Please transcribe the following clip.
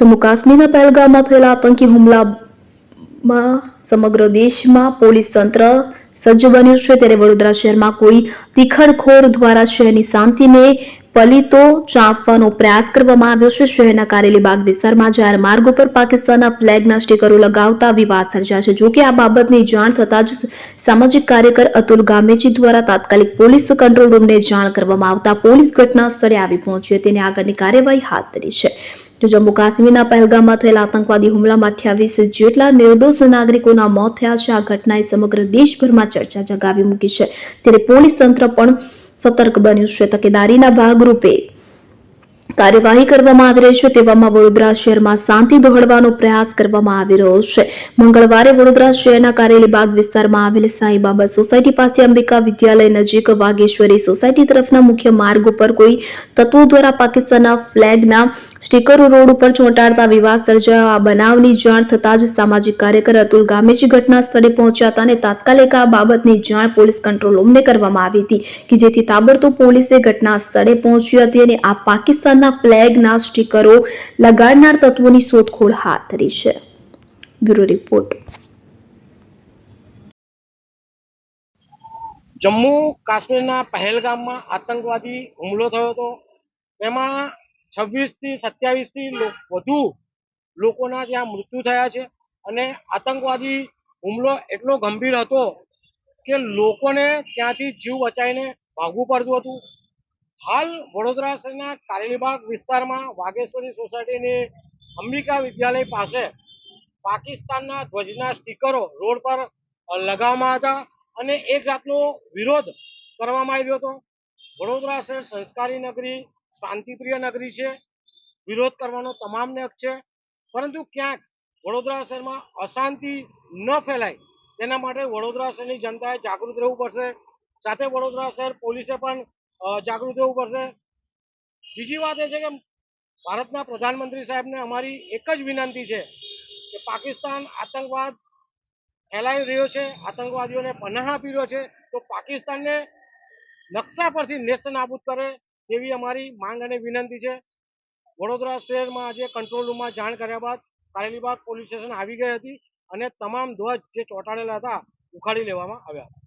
જમ્મુ કાશ્મીરના પહેલગામમાં થયેલા આતંકી હુમલામાં સમગ્ર દેશમાં પોલીસ તંત્ર સજ્જ બન્યું છે. ત્યારે વડોદરા શહેરમાં કોઈ તીખડખોર દ્વારા શહેરની શાંતિને પલિતો ચાંપવાનો પ્રયાસ કરવામાં આવ્યો છે. શહેરના કારેલીબાગ વિસ્તારમાં જાહેર માર્ગ ઉપર પાકિસ્તાનના ફ્લેગના સ્ટીકરો લગાવતા વિવાદ સર્જા છે. જોકે આ બાબતની જાણ થતાં જ સામાજિક કાર્યકર અતુલ ગામેજી દ્વારા તાત્કાલિક પોલીસ કંટ્રોલ રૂમને જાણ કરવામાં આવતા પોલીસ ઘટના સ્થળે આવી પહોંચી હતી અને આગળની કાર્યવાહી હાથ ધરી છે. તો જમ્મુ કાશ્મીરના પહેલગામમાં થયેલા આતંકવાદી હુમલામાં અઠ્યાવીસ જેટલા નિર્દોષ નાગરિકોના મોત થયા છે. આ ઘટનાએ સમગ્ર દેશભરમાં ચર્ચા જગાવી મૂકી છે. ત્યારે પોલીસ તંત્ર પણ સતર્ક બન્યું છે. તકેદારીના ભાગરૂપે કાર્યવાહી કરવામાં આવી રહી છે તેવામાં વડોદરા શહેરમાં શાંતિ દોહડવાનો પ્રયાસ કરવામાં આવી રહ્યો છે. મંગળવારે વડોદરા શહેરના કારેલીબાગ વિસ્તારમાં આવેલ સાંઈબાબા સોસાયટી પાસે અંબિકા વિદ્યાલય નજીક વાગેશ્વરી સોસાયટી તરફના મુખ્ય માર્ગ ઉપર કોઈ તત્વો દ્વારા પાકિસ્તાનના ફ્લેગના સ્ટીકરો રોડ ઉપર ચોંટાડતા વિવાદ સર્જાયો. આ બનાવની જાણ થતાં જ સામાજિક કાર્યકર અતુલ ગામેજી ઘટના સ્થળે પહોંચ્યા હતા અને તાત્કાલિક આ બાબતની જાણ પોલીસ કંટ્રોલ રૂમને કરવામાં આવી હતી કે જેથી તાબડતોબ પોલીસે ઘટના સ્થળે પહોંચી હતી અને આ પાકિસ્તાનના ફ્લેગના સ્ટીકરો લગાડનાર તત્વોની શોધખોળ હાથ ધરી છે. Bureau report. જમ્મુ કાશ્મીરના પહેલગામમાં આતંકવાદી હુમલો થયો હતો. તેમાં છવ્વીસથી સત્યાવીસથી વધુ લોકોના ત્યાં મૃત્યુ થયા છે અને આતંકવાદી હુમલો એટલો ગંભીર હતો કે લોકોને ત્યાંથી જીવ બચાવીને ભાગવું પડતું હતું. હાલ વડોદરા શહેરના કારેલીબાગ વિસ્તારમાં વાઘેશ્વરી સોસાયટીની અંબિકા વિદ્યાલય પાસે પાકિસ્તાનના ધ્વજના સ્ટીકરો રોડ પર લગાવવામાં હતા અને એક જાતનો વિરોધ કરવામાં આવ્યો હતો. વડોદરા શહેર સંસ્કારી નગરી, શાંતિપ્રિય નગરી છે. વિરોધ કરવાનો તમામને હક છે. પરંતુ ક્યાંક વડોદરા શહેરમાં અશાંતિ ન ફેલાય તેના માટે વડોદરા શહેરની જનતાએ જાગૃત રહેવું પડશે. સાથે વડોદરા શહેર પોલીસે પણ જાગૃત રહેવું પડશે. બીજી વાત એ છે કે ભારતના પ્રધાનમંત્રી સાહેબને અમારી એક જ વિનંતી છે કે પાકિસ્તાન આતંકવાદ ફેલાઈ રહ્યો છે, આતંકવાદીઓને પનાહ આપી રહ્યો છે, તો પાકિસ્તાનને નકશા પરથી નેસ્ત નાબૂદ કરે તેવી અમારી માંગ અને વિનંતી છે. વડોદરા શહેરમાં આજે કંટ્રોલ રૂમમાં જાણ કર્યા બાદ કારેલીબાગ પોલીસ સ્ટેશન આવી ગઈ હતી અને તમામ ધ્વજ જે ચોંટાડેલા હતા, ઉખાડી લેવામાં આવ્યા હતા.